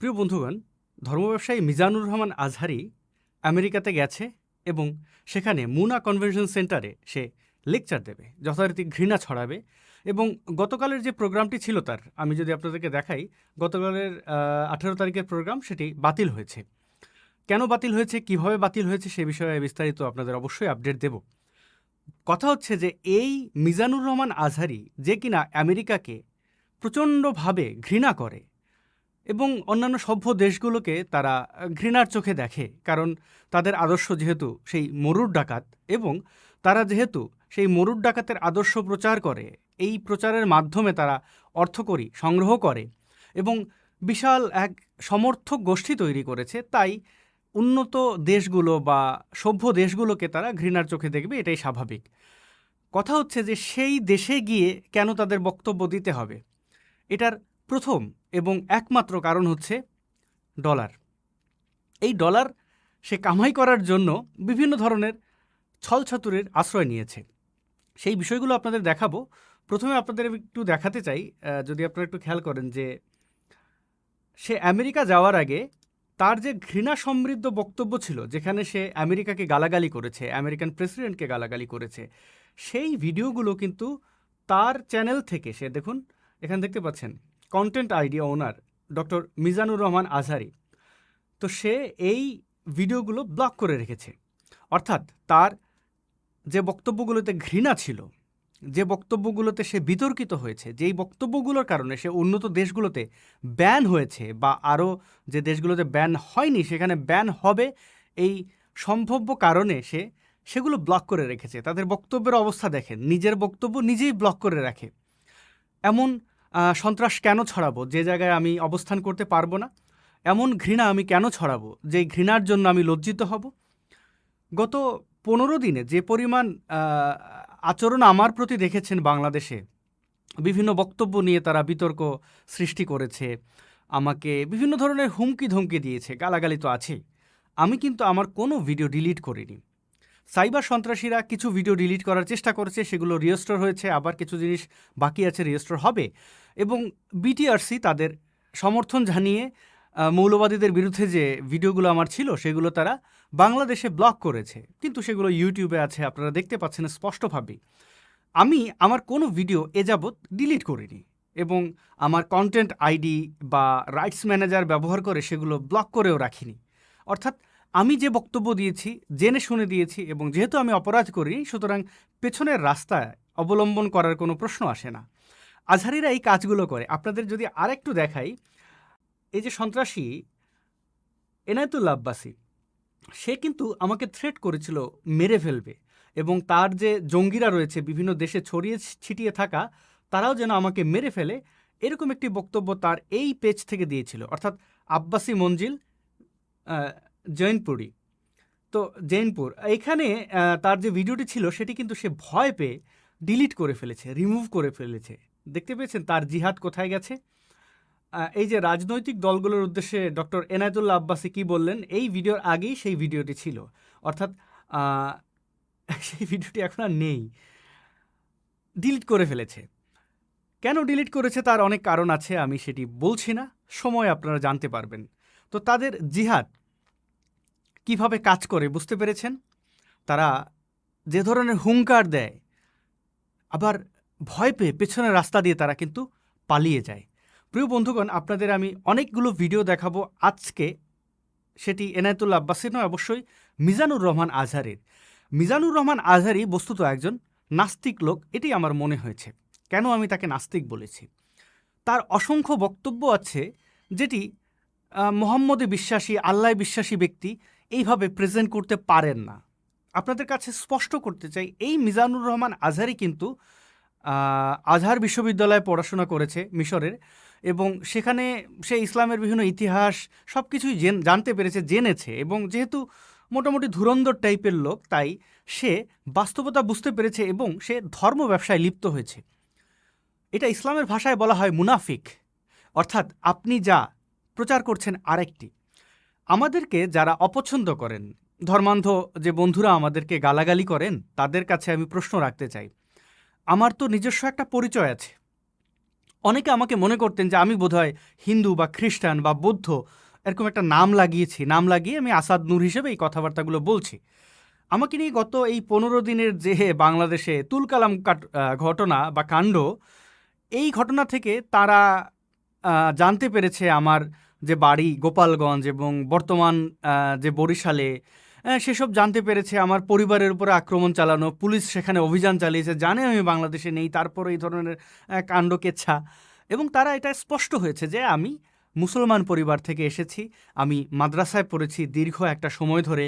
প্রিয় বন্ধুগণ ধর্ম ব্যবসায়ী মিজানুর রহমান আজহারি আমেরিকাতে গেছে এবং সেখানে মুনা কনভেনশন সেন্টারে সে লেকচার দেবে, যথারীতি ঘৃণা ছড়াবে এবং গতকালের যে প্রোগ্রামটি ছিল তার, আমি যদি আপনাদেরকে দেখাই, গতকালের আঠেরো তারিখের প্রোগ্রাম সেটি বাতিল হয়েছে। কেন বাতিল হয়েছে, কীভাবে বাতিল হয়েছে সে বিষয়ে বিস্তারিত আপনাদের অবশ্যই আপডেট দেব। কথা হচ্ছে যে এই মিজানুর রহমান আজহারি যে কিনা আমেরিকাকে প্রচণ্ডভাবে ঘৃণা করে এবং অন্যান্য সভ্য দেশগুলোকে তারা ঘৃণার চোখে দেখে। কারণ তাদের আদর্শ যেহেতু সেই মরুর ডাকাত এবং তারা যেহেতু সেই মরুর ডাকাতের আদর্শ প্রচার করে, এই প্রচারের মাধ্যমে তারা অর্থকরী, সংগ্রহ করে এবং বিশাল এক সমর্থক গোষ্ঠী তৈরি করেছে। তাই উন্নত দেশগুলো বা সভ্য দেশগুলোকে তারা ঘৃণার চোখে দেখবে, এটাই স্বাভাবিক। কথা হচ্ছে যে সেই দেশে গিয়ে কেন তাদের বক্তব্য দিতে হবে? এটার প্রথম এবং একমাত্র কারণ হচ্ছে ডলার। এই ডলার সে কামাই করার জন্য বিভিন্ন ধরনের ছলছতুরের আশ্রয় নিয়েছে। সেই বিষয়গুলো আপনাদের দেখাবো। প্রথমে আপনাদের একটু দেখাতে চাই যদি আপনারা একটু খেয়াল করেন যে সে আমেরিকা যাওয়ার আগে তার যে ঘৃণা সমৃদ্ধ বক্তব্য ছিল, যেখানে সে আমেরিকাকে গালাগালি করেছে, আমেরিকান প্রেসিডেন্টকে গালাগালি করেছে, সেই ভিডিওগুলো কিন্তু তার চ্যানেল থেকে সে, দেখুন, এখানে দেখতে পাচ্ছেন content ID owner doctor Mizanur Rahman Azhari. তো সে এই ভিডিওগুলো ব্লক করে রেখেছে। অর্থাৎ তার যে বক্তব্যগুলোতে ঘৃণা ছিল, যে বক্তব্যগুলোতে সে বিতর্কিত হয়েছে, যেই বক্তব্যগুলোর কারণে সে উন্নত দেশগুলোতে ব্যান হয়েছে বা আরও যে দেশগুলোতে ব্যান হয়নি, সেখানে ব্যান হবে, এই সম্ভাব্য কারণে সে সেগুলো ব্লক করে রেখেছে। তাদের বক্তব্যের অবস্থা দেখেন, নিজের বক্তব্য নিজেই ব্লক করে রাখে। এমন সন্ত্রাস কেন ছড়াবো? যে জায়গায় আমি অবস্থান করতে পারব না, এমন ঘৃণা আমি কেন ছড়াবো? যে ঘৃণার জন্য আমি লজ্জিত হব? গত পনেরো দিনে যে পরিমাণ আচরণ আমার প্রতি দেখেছেন বাংলাদেশে, বিভিন্ন বক্তব্য নিয়ে তারা বিতর্ক সৃষ্টি করেছে, আমাকে বিভিন্ন ধরনের হুমকি ধমকি দিয়েছে, গালাগালি তো আছেই। আমি কিন্তু আমার কোনো ভিডিও ডিলিট করিনি। সাইবার সন্ত্রাসীরা কিছু ভিডিও ডিলিট করার চেষ্টা করেছে, সেগুলো রিয়েস্টোর হয়েছে, আবার কিছু জিনিস বাকি আছে রিয়েস্টোর হবে। এবং বিটিআরসি তাদের সমর্থন জানিয়ে মৌলবাদীদের বিরুদ্ধে যে ভিডিওগুলো আমার ছিল সেগুলো তারা বাংলাদেশে ব্লক করেছে। কিন্তু সেগুলো ইউটিউবে আছে, আপনারা দেখতে পাচ্ছেন স্পষ্টভাবেই আমি আমার কোনো ভিডিও এ যাবৎ ডিলিট করিনি এবং আমার কন্টেন্ট আইডি বা রাইটস ম্যানেজার ব্যবহার করে সেগুলো ব্লক করেও রাখিনি। অর্থাৎ আমি যে বক্তব্য দিয়েছি, জেনে শুনে দিয়েছি এবং যেহেতু আমি অপরাধ করিনি সুতরাং পেছনের রাস্তায় অবলম্বন করার কোনো প্রশ্ন আসে না। আজহারিরা এই কাজগুলো করে। আপনাদের যদি আরেকটু দেখাই, এই যে সন্ত্রাসী এনায়তুল্লা আব্বাসী, সে কিন্তু আমাকে থ্রেট করেছিল মেরে ফেলবে এবং তার যে জঙ্গিরা রয়েছে, বিভিন্ন দেশে ছড়িয়ে ছিটিয়ে থাকা, তারাও যেন আমাকে মেরে ফেলে, এরকম একটি বক্তব্য তার এই পেজ থেকে দিয়েছিল। অর্থাৎ আব্বাসী মঞ্জিল জৈনপুরি। তো জৈনপুর, এখানে তার যে ভিডিওটি ছিল, সেটি কিন্তু সে ভয় পেয়ে ডিলিট করে ফেলেছে রিমুভ করে ফেলেছে। দেখতে পেয়েছেন তার জিহাদ কোথায় গেছে? এই যে রাজনৈতিক দলগুলোর উদ্দেশ্যে ডক্টর এনায়তুল্লাহ আব্বাসি কি বললেন, এই ভিডিওর আগেই সেই ভিডিওটি ছিল। অর্থাৎ সেই ভিডিওটি এখন আর নেই। ডিলিট করে ফেলেছে। কেন ডিলিট করেছে তার অনেক কারণ আছে, আমি সেটি বলছি না। সময় আপনারা জানতে পারবেন। তো তাদের জিহাদ কীভাবে কাজ করে বুঝতে পেরেছেন? তারা যে ধরনের হুঙ্কার দেয়, আবার ভয় পেয়ে পেছনের রাস্তা দিয়ে তারা কিন্তু পালিয়ে যায়। প্রিয় বন্ধুগণ, আপনাদের আমি অনেকগুলো ভিডিও দেখাবো আজকে। সেটি এনায়তুল্লা আব্বাসের নয়, অবশ্যই মিজানুর রহমান আজহারের। মিজানুর রহমান আজহারি বস্তুত একজন নাস্তিক লোক, এটি আমার মনে হয়েছে। কেন আমি তাকে নাস্তিক বলেছি? তার অসংখ্য বক্তব্য আছে, যেটি মোহাম্মদে বিশ্বাসী আল্লাহ বিশ্বাসী ব্যক্তি এইভাবে প্রেজেন্ট করতে পারেন না। আপনাদের কাছে স্পষ্ট করতে চাই, এই মিজানুর রহমান আজহারি কিন্তু আজহার বিশ্ববিদ্যালয়ে পড়াশোনা করেছে মিশরের এবং সেখানে সে ইসলামের বিভিন্ন ইতিহাস সব কিছুই জেন- জানতে পেরেছে, জেনেছে এবং যেহেতু মোটামুটি ধুরন্ধর টাইপের লোক, তাই সে বাস্তবতা বুঝতে পেরেছে এবং সে ধর্ম ব্যবসায় লিপ্ত হয়েছে। এটা ইসলামের ভাষায় বলা হয় মুনাফিক। অর্থাৎ আপনি যা প্রচার করছেন আরেকটি। আমাদেরকে যারা অপছন্দ করেন, ধর্মান্ধ যে বন্ধুরা আমাদেরকে গালাগালি করেন, তাদের কাছে আমি প্রশ্ন রাখতে চাই। আমার তো নিজস্ব একটা পরিচয় আছে। অনেকে আমাকে মনে করতেন যে আমি বোধহয় হিন্দু বা খ্রিস্টান বা বৌদ্ধ। এরকম একটা নাম লাগিয়েছি। নাম লাগিয়ে আমি আসাদ নূর হিসেবে এই কথাবার্তাগুলো বলছি। আমাকে নিয়ে গত এই পনেরো দিনের যে বাংলাদেশে তুলকালাম ঘটনা বা কাণ্ড, এই ঘটনা থেকে তারা জানতে পেরেছে আমার যে বাড়ি গোপালগঞ্জ এবং বর্তমান যে বরিশালে সেসব জানতে পেরেছে আমার পরিবারের উপরে আক্রমণ চালানো। পুলিশ সেখানে অভিযান চালিয়েছে। জানে আমি বাংলাদেশে নেই, তারপর এই ধরনের কাণ্ড কেচ্ছা। এবং তারা এটা স্পষ্ট হয়েছে যে আমি মুসলমান পরিবার থেকে এসেছি, আমি মাদ্রাসায় পড়েছি দীর্ঘ একটা সময় ধরে।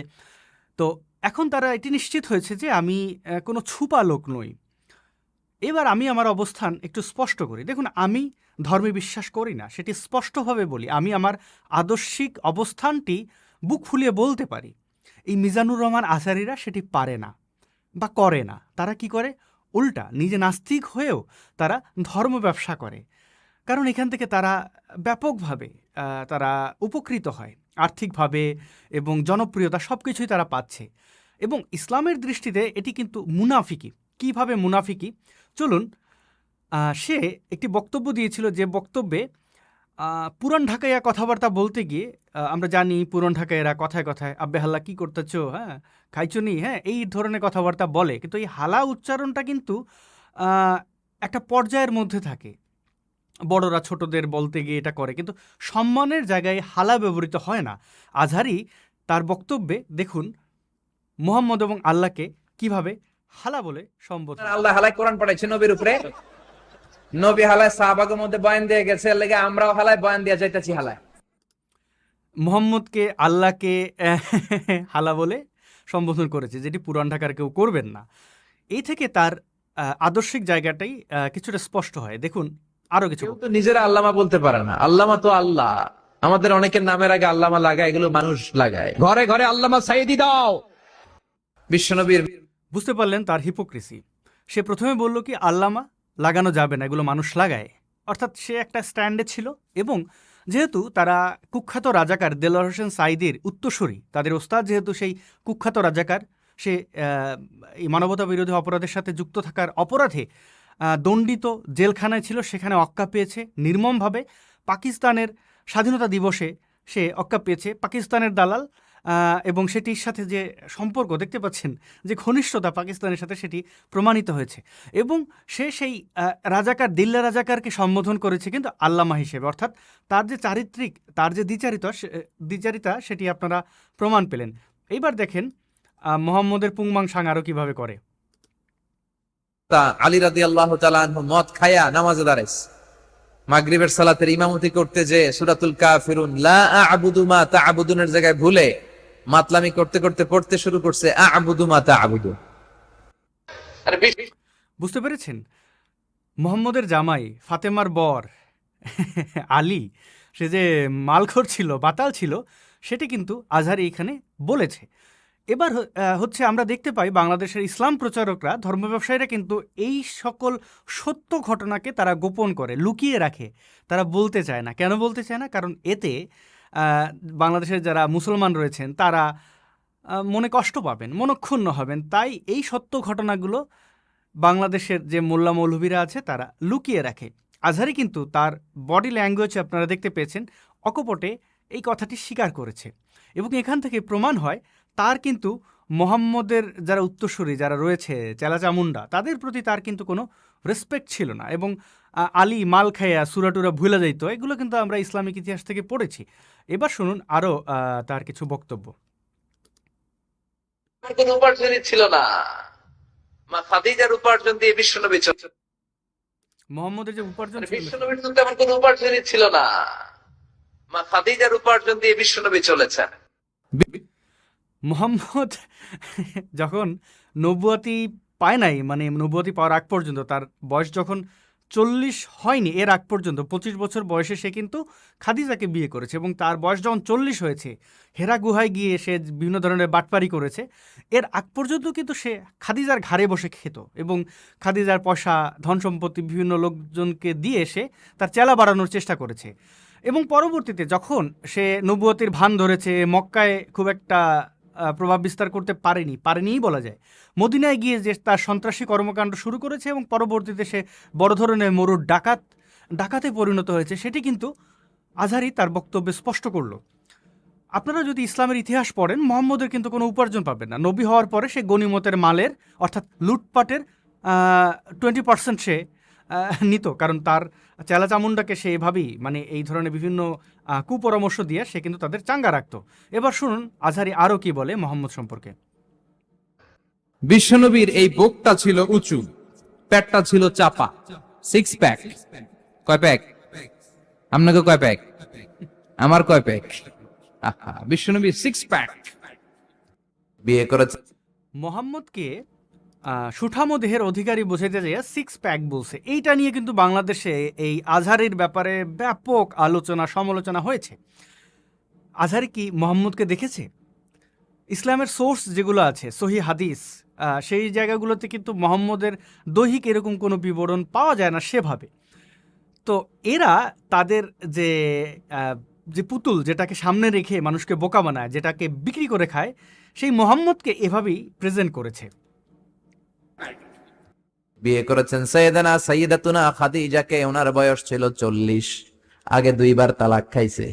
তো এখন তারা এটি নিশ্চিত হয়েছে যে আমি কোনো ছুপা লোক নই। এবার আমি আমার অবস্থান একটু স্পষ্ট করি। দেখুন, আমি ধর্মে বিশ্বাস করি না, সেটি স্পষ্টভাবে বলি। আমি আমার আদর্শিক অবস্থানটি বুক ফুলিয়ে বলতে পারি। এই মিজানুর রহমান আচারীরা সেটি পারে না বা করে না। তারা কি করে? উল্টা, নিজে নাস্তিক হয়েও তারা ধর্ম ব্যবসা করে। কারণ এখান থেকে তারা ব্যাপকভাবে তারা উপকৃত হয়। আর্থিকভাবে এবং জনপ্রিয়তা সব কিছুই তারা পাচ্ছে। এবং ইসলামের দৃষ্টিতে এটি কিন্তু মুনাফিকি। কীভাবে মুনাফিকি? চলুন সে একটি বক্তব্য দিয়েছিল যে বক্তব্যে পুরান ঢাকাইয়া কথাবার্তা বলতে গিয়ে আমরা জানি পুরান ঢাকাইয়ারা কথায় কথায়, আব্বে হাল্লা, কি করতেছো? হ্যাঁ খাইছো নি? হ্যাঁ এই ধরনের কথাবার্তা বলে। কিন্তু এই হালা উচ্চারণটা কিন্তু একটা পর্যায়ের মধ্যে থাকে। বড়রা ছোটদের বলতে গিয়ে এটা করে। কিন্তু সম্মানের জায়গায় হালা ব্যবহৃত হয় না। আজহারি তার বক্তব্যে, দেখুন, মোহাম্মদ এবং আল্লাহকে কীভাবে হালা বলে সম্বোধন আল্লাহ হালাই কোরআন পড়াইছে নবীর উপরে। নবী হালায় সাহাবাগের মধ্যে বয়ান দিয়ে গেছে লেগে আমরাও হালায় বয়ান দিয়ে যাইতেছি হালায়। মোহাম্মদকে আল্লাহকে হালা বলে সম্বোধন করেছে যেটি পুরান ঢাকার কেউ করবেন না। এই থেকে তার আদর্শিক জায়গাটাই কিছুটা স্পষ্ট হয়। দেখুন আরও কিছু তো নিজেরা আল্লামা বলতে পারে না। আল্লামা তো আল্লাহ। আমাদের অনেকের নামের আগে আল্লামা লাগায় এগুলো মানুষ লাগায়। ঘরে ঘরে আল্লামা সাইদি দাও। বিশ্বনবীর বুঝতে পারলেন তার হিপোক্রেসি সে প্রথমে বলল কি আল্লামা লাগানো যাবে না, এগুলো মানুষ লাগায়। অর্থাৎ সে একটা স্ট্যান্ডে ছিল এবং যেহেতু তারা কুখ্যাত রাজাকার দেলোয়ার হোসেন সাইদির উত্তরসূরি, তাদের ওস্তাদ যেহেতু সেই কুখ্যাত রাজাকার, সে এই মানবতা বিরোধী অপরাধের সাথে যুক্ত থাকার অপরাধে দণ্ডিত জেলখানায় ছিল, সেখানে অক্কা পেয়েছে নির্মমভাবে। পাকিস্তানের স্বাধীনতা দিবসে সে অক্কা পেয়েছে। পাকিস্তানের দালাল এবং সেটির সাথে যে সম্পর্ক, দেখতে পাচ্ছেন যে ঘনিষ্ঠতা পাকিস্তানের সাথে সেটি প্রমাণিত হয়েছে। এবং সে সেই রাজাকার, দিল্লা রাজাকারকে সম্বোধন করেছে কিন্তু আল্লামা হিসেবে। অর্থাৎ তার যে চারিত্রিক, তার যে দ্বিচারিতা দ্বিচারিতা, সেটি আপনারা প্রমাণ পেলেন। এইবার দেখেন মোহাম্মদের পুংমাং সাং আরও কীভাবে করে। আলী রাদি আল্লাহ মদ খায়া নামাজে দাঁড়াইছে। মাগরিবের সালাতের ইমামতি করতে যে সুরাতুল কাফিরুন লা আবুদু মা তা'বুদুনের জায়গায় ভুলে মাতলামি করতে করতে পড়তে শুরু করছে আবুদু মাতা আবুদু বুঝতে পেরেছেন? মোহাম্মদের জামাই ফাতেমার বর আলী সে যে মালখর ছিল বাতাল ছিল সেটি কিন্তু আজহারি এখানে বলেছে। এবার হচ্ছে আমরা দেখতে পাই বাংলাদেশের ইসলাম প্রচারকরা ধর্ম ব্যবসায়ীরা কিন্তু এই সকল সত্য ঘটনাকে তারা গোপন করে লুকিয়ে রাখে। তারা বলতে চায় না। কেন বলতে চায় না? কারণ এতে বাংলাদেশের যারা মুসলমান রয়েছেন, তারা মনে কষ্ট পাবেন, মনক্ষুণ্ণ হবেন। তাই এই সত্য ঘটনাগুলো বাংলাদেশের যে মোল্লা মৌলভীরা আছে, তারা লুকিয়ে রাখে। আজহারি কিন্তু তার বডি ল্যাঙ্গুয়েজ আপনারা দেখতে পেয়েছেন, অকপটে এই কথাটি স্বীকার করেছে। এবং এখান থেকে প্রমাণ হয়, তার কিন্তু মোহাম্মদের যারা উত্তরসূরি যারা রয়েছে, চেলাচামুন্ডা, তাদের প্রতি তার কিন্তু কোনো রেসপেক্ট ছিল না। এবং আলী মাল খাইয়া সুরাটুরা ভুলে যাইতো এগুলো কিন্তু আমরা ইসলামিক ইতিহাস থেকে পড়েছি। এবার শুনুন আরও তার কিছু বক্তব্য। কোনো উপার্জনই ছিল না। মা খাদিজার উপার্জন দিয়ে বিশ্বনবী চলছে মোহাম্মদের যে উপার্জন ছিল, বিশ্বনবীর তো তেমন কোনো উপার্জনই ছিল না। মা খাদিজার উপার্জন দিয়ে বিশ্বনবী চলেছেন। মোহাম্মদ যখন নবুয়াতি পায় নাই মানে নবুয়াতি পাওয়ার আগ পর্যন্ত তার বয়স যখন চল্লিশ হয়নি, এর আগ পর্যন্ত। পঁচিশ বছর বয়সে সে কিন্তু খাদিজাকে বিয়ে করেছে এবং তার বয়স যখন চল্লিশ হয়েছে, হেরা গুহায় গিয়ে সে বিভিন্ন ধরনের বাটপারি করেছে। এর আগ পর্যন্ত কিন্তু সে খাদিজার ঘাড়ে বসে খেত এবং খাদিজার পয়সা, ধন সম্পত্তি বিভিন্ন লোকজনকে দিয়ে সে তার চেলা বাড়ানোর চেষ্টা করেছে। এবং পরবর্তীতে যখন সে নবুয়তির ভান ধরেছে, মক্কায় খুব একটা প্রভাব বিস্তার করতে পারেনি, পারেনিই বলা যায়। মদিনায় গিয়ে যে তার সন্ত্রাসী কর্মকাণ্ড শুরু করেছে এবং পরবর্তীতে সে বড় ধরনের মরুর ডাকাত, ডাকাতে পরিণত হয়েছে, সেটি কিন্তু আজহারি তার বক্তব্যে স্পষ্ট করল। আপনারা যদি ইসলামের ইতিহাস পড়েন, মোহাম্মদের কিন্তু কোনো উপার্জন পাবেন না। নবী হওয়ার পরে সে গনিমতের মালের, অর্থাৎ লুটপাটের টোয়েন্টি পার্সেন্ট সে নিত, কারণ তার চেলা চামুন্ডাকে সে এভাবেই মানে এই ধরনের বিভিন্ন কুপরামর্শ দিয়ে সে কিন্তু তাদের চাঙ্গা রাখতো। এবার শুনুন আজহারি আরও কি বলে মোহাম্মদ সম্পর্কে। বিশ্বনবীর এই বুকটা ছিল উঁচু প্যাটটা ছিল চাপা সিক্স প্যাক কয় প্যাক আপনাকে কয় প্যাক আমার কয় প্যাক বিশ্বনবীর সিক্স প্যাক বিয়ে করেছে। মোহাম্মদকে সুঠামো দেহের অধিকারী বোঝাইতে যেয়ে সিক্স প্যাক বলছে। এইটা নিয়ে কিন্তু বাংলাদেশে এই আজহারির ব্যাপারে ব্যাপক আলোচনা, সমালোচনা হয়েছে। আজহারি কি মোহাম্মদকে দেখেছে? ইসলামের সোর্স যেগুলো আছে, সহি হাদিস সেই জায়গাগুলোতে কিন্তু মোহাম্মদের দৈহিক এরকম কোনো বিবরণ পাওয়া যায় না সেভাবে। তো এরা তাদের যে যে পুতুল যেটাকে সামনে রেখে মানুষকে বোকা বানায়, যেটাকে বিক্রি করে খায়, সেই মোহাম্মদকে এভাবেই প্রেজেন্ট করেছে। বিয়ে করেছেন সৈয়দানা সৈয়দাতুনা খাদিজাকে ওনার বয়স ছিল চল্লিশ। আগে দুইবার তালাক খাইছে।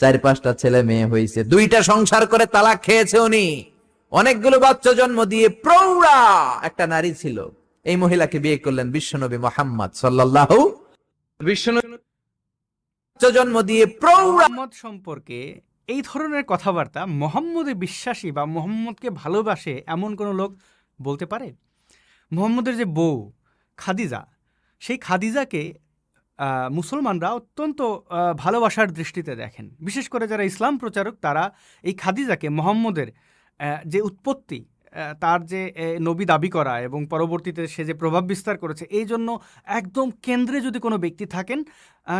চার পাঁচটা ছেলে মেয়ে হয়েছে দুইটা সংসার করে তালাক খেয়েছে উনি। অনেকগুলো বাচ্চা জন্ম দিয়ে প্রৌঢ়া একটা নারী ছিল। এই মহিলাকে বিয়ে করলেন বিশ্বনবী মোহাম্মদ সাল্লাল্লাহু বিশ্বনবী জন্ম দিয়ে প্রৌঢ়া। সম্পর্কে এই ধরনের কথাবার্তা মোহাম্মদে বিশ্বাসী বা মোহাম্মদকে ভালোবাসে এমন কোনো লোক বলতে পারে? মোহাম্মদের যে বউ, খাদিজা, সেই খাদিজাকে মুসলমানরা অত্যন্ত ভালোবাসার দৃষ্টিতে দেখেন। বিশেষ করে যারা ইসলাম প্রচারক, তারা এই খাদিজাকে মোহাম্মদের যে উৎপত্তি তার যে নবী দাবি করা এবং পরবর্তীতে সে যে প্রভাব বিস্তার করেছে, এই জন্য একদম কেন্দ্রে যদি কোনো ব্যক্তি থাকেন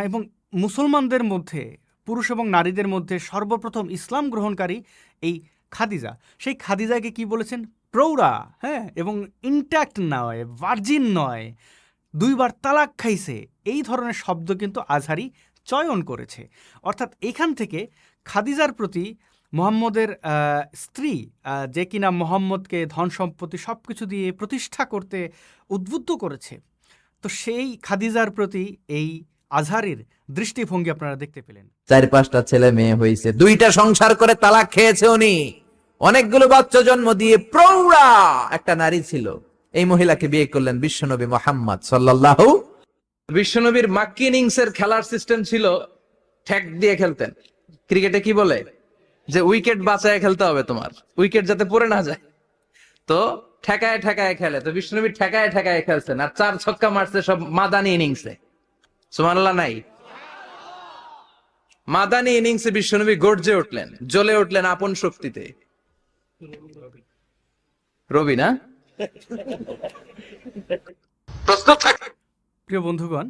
এবং মুসলমানদের মধ্যে, পুরুষ এবং নারীদের মধ্যে সর্বপ্রথম ইসলাম গ্রহণকারী এই খাদিজা। সেই খাদিজাকে কি বলেছেন? প্রৌঢ়া হ্যাঁ এবং ইনট্যাক্ট নয় ভার্জিন নয়। দুইবার তালাক খাইছে, এই ধরনের শব্দ কিন্তু আজহারি চয়ন করেছে। অর্থাৎ এখান থেকে খাদিজার প্রতি মোহাম্মদের স্ত্রী যে কিনা মোহাম্মদকে ধন সম্পত্তি সব কিছু দিয়ে প্রতিষ্ঠা করতে উদ্বুদ্ধ করেছে। তো সেই খাদিজার প্রতি এই আজহারির দৃষ্টিভঙ্গি আপনারা দেখতে পেলেন। চার পাঁচটা ছেলে মেয়ে হয়েছে দুইটা সংসার করে তালাক খেয়েছে উনি। অনেকগুলো বাচ্চা জন্ম দিয়ে প্রৌঢ়া একটা নারী ছিল। এই মহিলাকে বিয়ে করলেন বিশ্বনবী মোহাম্মদ সাল্লাল্লাহু বিশ্বনবীর মাক্কি ইনিংস এর খেলার সিস্টেম ছিল ঠেক দিয়ে খেলতেন। ক্রিকেটে কি বলে? যে উইকেট বাঁচায় খেলতে হবে তোমার। উইকেট যাতে পড়ে না যায়। তো ঠেকায় ঠেকায় খেলে। তো বিশ্বনবী ঠেকায় ঠেকায় খেলছেন। আর চার ছক্কা মারছে সব মাদানি ইনিংসে। সুমানাল্লাহ নাই। মাদানি ইনিংসে বিশ্বনবী গর্জে উঠলেন। জ্বলে উঠলেন আপন শক্তিতে। রবি না? প্রিয় বন্ধুগণ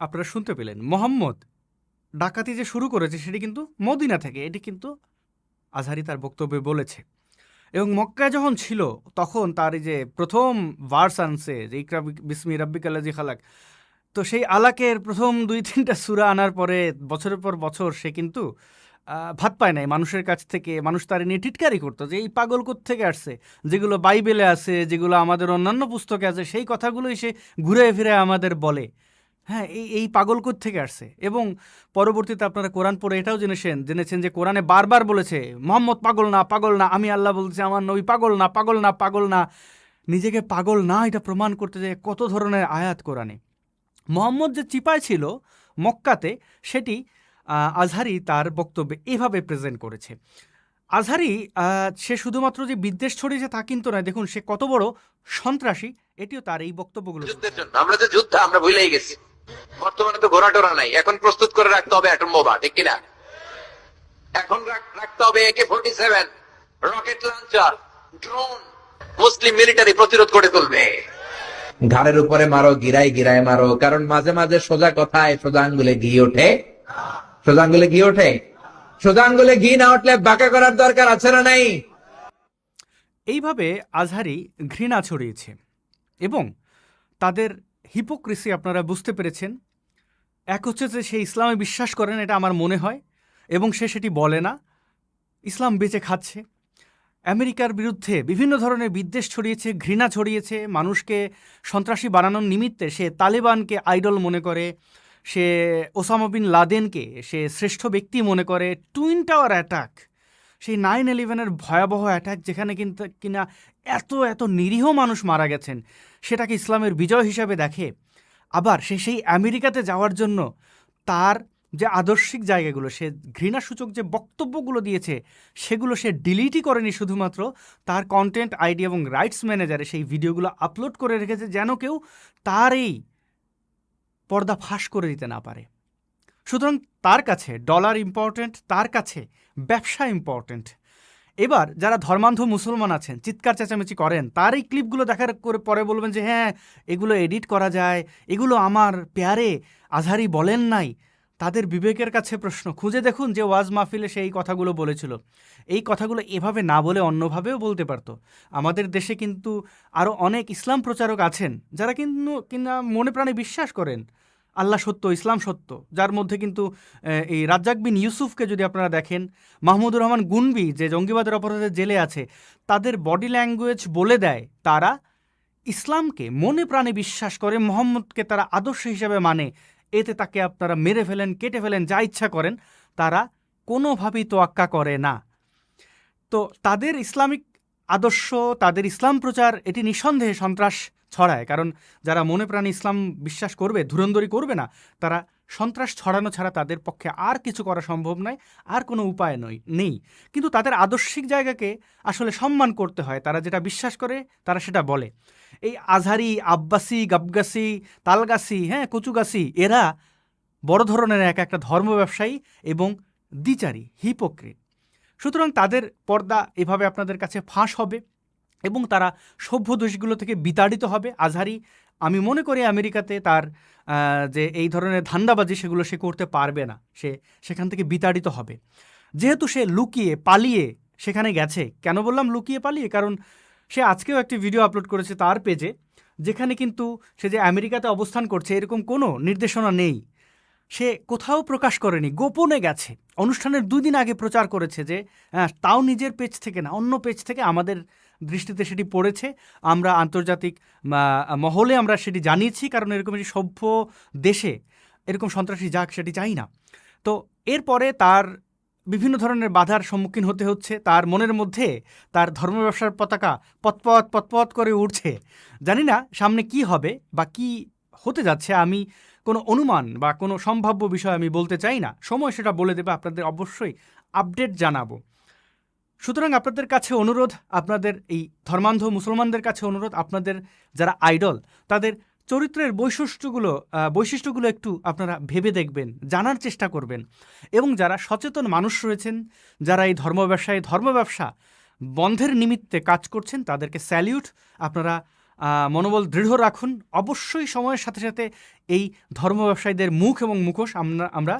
আপনারা শুনতে পেলেন মোহাম্মদ ডাকাতি যে শুরু করেছে সেটি কিন্তু মদিনা থেকে এটি কিন্তু আজহারি তার বক্তব্যে বলেছে। এবং মক্কায় যখন ছিল তখন তার এই যে প্রথম ভার্স আনছে যে ইকরা বিসমি রাব্বিক আল্লাজি খালাক তো সেই আলাকের প্রথম দুই তিনটা সুরা আনার পরে বছরের পর বছর সে কিন্তু ভাত পায় নাই মানুষের কাছ থেকে, মানুষ তার নিয়ে টিটকারি করতো যে, এই পাগল থেকে আসছে? যেগুলো বাইবেলে আছে, যেগুলো আমাদের অন্যান্য পুস্তকে আছে, সেই কথাগুলোই সে ঘুরে ফিরে আমাদের বলে। হ্যাঁ এই এই পাগল থেকে আসছে? এবং পরবর্তীতে আপনারা কোরআন পড়ে এটাও জেনেছেন জেনেছেন যে কোরআনে বারবার বলেছে, মোহাম্মদ পাগল না পাগল না। আমি আল্লাহ বলছি আমার নবী পাগল না পাগল না পাগল না। নিজেকে পাগল না এটা প্রমাণ করতে যায় কত ধরনের আয়াত কোরআনে। মোহাম্মদ যে চিপায় ছিল মক্কাতে, সেটি আজহারি তার বক্তব্যে এভাবে প্রেজেন্ট করেছে। আজহারি সে শুধুমাত্র যে বিদ্বেষ ছড়িয়েছে তা কিন্তু নয় দেখুন সে কত বড় সন্ত্রাসী এটিও তার এই বক্তব্যগুলো আমরা যে যুদ্ধ আমরা ভুলেই গেছি। বর্তমানে তো ঘোড়া টোরা নাই। এখন প্রস্তুত করে রাখতে হবে অ্যাটম বোমা ঠিক কিনা? এখন রাখতে হবে AK forty seven rocket launcher drone মুসলিম মিলিটারি প্রতিরোধ করে তুলবে। ঘাড়ের উপরে মারো গিরাই গিরায় মারো কারণ মাঝে মাঝে সোজা কথায় সোজা আঙ্গুলে ঘি ওঠে। সোজা আঙ্গুলে ঘি ওঠে। সোজা আঙ্গুলে ঘি না উঠলে বাঁকা করার দরকার আছে না নাই? এইভাবে আজহারি ঘৃণা ছড়িয়েছে এবং তাদের হিপোক্রেসি আপনারা বুঝতে পেরেছেন। এক হচ্ছে যে সে ইসলামে বিশ্বাস করেন, এটা আমার মনে হয়, এবং সে সেটি বলে না। ইসলাম বেঁচে খাচ্ছে। আমেরিকার বিরুদ্ধে বিভিন্ন ধরনের বিদ্বেষ ছড়িয়েছে, ঘৃণা ছড়িয়েছে, মানুষকে সন্ত্রাসী বানানোর নিমিত্তে সে তালেবানকে আইডল মনে করে সে ওসামা বিন লাদেনকে সে শ্রেষ্ঠ ব্যক্তি মনে করে, টুইন টাওয়ার অ্যাটাক। সেই নাইন ইলেভেনের ভয়াবহ অ্যাটাক যেখানে কিন্তু কিনা এত এত নিরীহ মানুষ মারা গেছেন, সেটাকে ইসলামের বিজয় হিসাবে দেখে। আবার সে সেই আমেরিকাতে যাওয়ার জন্য তার যে আদর্শিক জায়গাগুলো, সে ঘৃণাসূচক যে বক্তব্যগুলো দিয়েছে, সেগুলো সে ডিলিটই করেনি শুধুমাত্র, তার কন্টেন্ট আইডি এবং রাইটস ম্যানেজারে সেই ভিডিওগুলো আপলোড করে রেখেছে যেন কেউ তার এই পর্দা ফাঁস করে দিতে না পারে। সুতরাং তার কাছে ডলার ইম্পর্ট্যান্ট তার কাছে ব্যবসা ইম্পর্ট্যান্ট এবার যারা ধর্মান্ধ মুসলমান আছেন, চিৎকার চেঁচামেচি করেন, তার এই ক্লিপগুলো দেখার করে পরে বলবেন যে হ্যাঁ এগুলো এডিট করা যায়, এগুলো আমার পেয়ারে আজহারি বলেন নাই। তাদের বিবেকের কাছে প্রশ্ন। খুঁজে দেখুন যে ওয়াজ মাহফিলে সেই কথাগুলো বলেছিল। এই কথাগুলো এভাবে না বলে অন্যভাবেও বলতে পারতো। আমাদের দেশে কিন্তু আরও অনেক ইসলাম প্রচারক আছেন, যারা কিন্তু কিনা মনে প্রাণে বিশ্বাস করেন। আল্লাহ সত্য, ইসলাম সত্য, যার মধ্যে কিন্তু এই রাজ্জাক বিন ইউসুফকে যদি আপনারা দেখেন, মাহমুদুর রহমান গুনবি যে জঙ্গিবাদের অপরাধে জেলে আছে, তাদের বডি ল্যাঙ্গুয়েজ বলে দেয় তারা ইসলামকে মনে প্রাণে বিশ্বাস করে, মোহাম্মদকে তারা আদর্শ হিসেবে মানে। এতে তাকে আপনারা মেরে ফেলেন, কেটে ফেলেন, যা ইচ্ছা করেন, তারা কোনোভাবেই তোয়াক্কা করে না। তো তাদের ইসলামিক আদর্শ, তাদের ইসলাম প্রচার, এটি নিঃসন্দেহে সন্ত্রাস। ছড়ায়। কারণ যারা মনে প্রাণে ইসলাম বিশ্বাস করবে ধুরন্ধরি করবে না, তারা সন্ত্রাস ছড়ানো ছাড়া তাদের পক্ষে আর কিছু করা সম্ভব নয়, আর কোনো উপায় নয়, নেই। কিন্তু তাদের আদর্শিক জায়গাকে আসলে সম্মান করতে হয়। তারা যেটা বিশ্বাস করে, তারা সেটা বলে। এই আজহারি, আব্বাসি, গাবগাসি, তালগাসি হ্যাঁ কচুগাসি, এরা বড় ধরনের এক একটা ধর্ম ব্যবসায়ী এবং দ্বিচারী, হিপোক্রিট। সুতরাং তাদের পর্দা এভাবে আপনাদের কাছে ফাঁস হবে। এবং তারা সভ্য দেশগুলো থেকে বিতাড়িত হবে। আজহারি আমি মনে করি আমেরিকাতে তার যে এই ধরনের ধান্দাবাজি সেগুলো সে করতে পারবে না। সে সেখান থেকে বিতাড়িত হবে। যেহেতু সে লুকিয়ে পালিয়ে সেখানে গেছে। কেন বললাম লুকিয়ে পালিয়ে? কারণ সে আজকেও একটি ভিডিও আপলোড করেছে তার পেজে যেখানে কিন্তু সে যে আমেরিকাতে অবস্থান করছে এরকম কোনো নির্দেশনা নেই। সে কোথাও প্রকাশ করেনি গোপনে গেছে। অনুষ্ঠানের দুই দিন আগে প্রচার করেছে যে হ্যাঁ, তাও নিজের পেজ থেকে না অন্য পেজ থেকে আমাদের দৃষ্টিতে সেটি পড়েছে। আমরা আন্তর্জাতিক মহলে আমরা সেটি জানিয়েছি, কারণ এরকম একটি সভ্য দেশে এরকম সন্ত্রাসী যাক, সেটি চাই না। তো এরপরে তার বিভিন্ন ধরনের বাধার সম্মুখীন হতে হচ্ছে, তার মনের মধ্যে তার ধর্ম ব্যবসার পতাকা পতপত পতপত করে উঠছে জানি না সামনে কি হবে বা কি হতে যাচ্ছে, আমি কোনো অনুমান বা কোনো সম্ভাব্য বিষয় আমি বলতে চাই না। সময় সেটা বলে দেবে, আপনাদের অবশ্যই আপডেট জানাব। সুতরাং আপনাদের কাছে অনুরোধ, আপনাদের এই ধর্মান্ধ মুসলমানদের কাছে অনুরোধ, আপনাদের যারা আইডল, তাদের চরিত্রের বৈশিষ্ট্যগুলো বৈশিষ্ট্যগুলো একটু আপনারা ভেবে দেখবেন, জানার চেষ্টা করবেন। এবং যারা সচেতন মানুষ রয়েছেন, যারা এই ধর্ম ব্যবসায়, ধর্ম ব্যবসা বন্ধের নিমিত্তে কাজ করছেন, তাদেরকে স্যালিউট, আপনারা মনোবল দৃঢ় রাখুন। অবশ্যই সময়ের সাথে সাথে এই ধর্ম ব্যবসায়ীদের মুখ এবং মুখোশ আমরা আমরা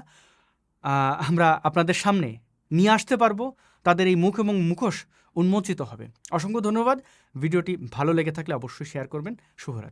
আমরা আপনাদের সামনে নিয়ে আসতে পারব। তাদের এই মুখ এবং মুখোশ উন্মোচিত হবে। অসংখ্য ধন্যবাদ। ভিডিওটি ভালো লেগে থাকলে অবশ্যই শেয়ার করবেন। শুভরাত্রি।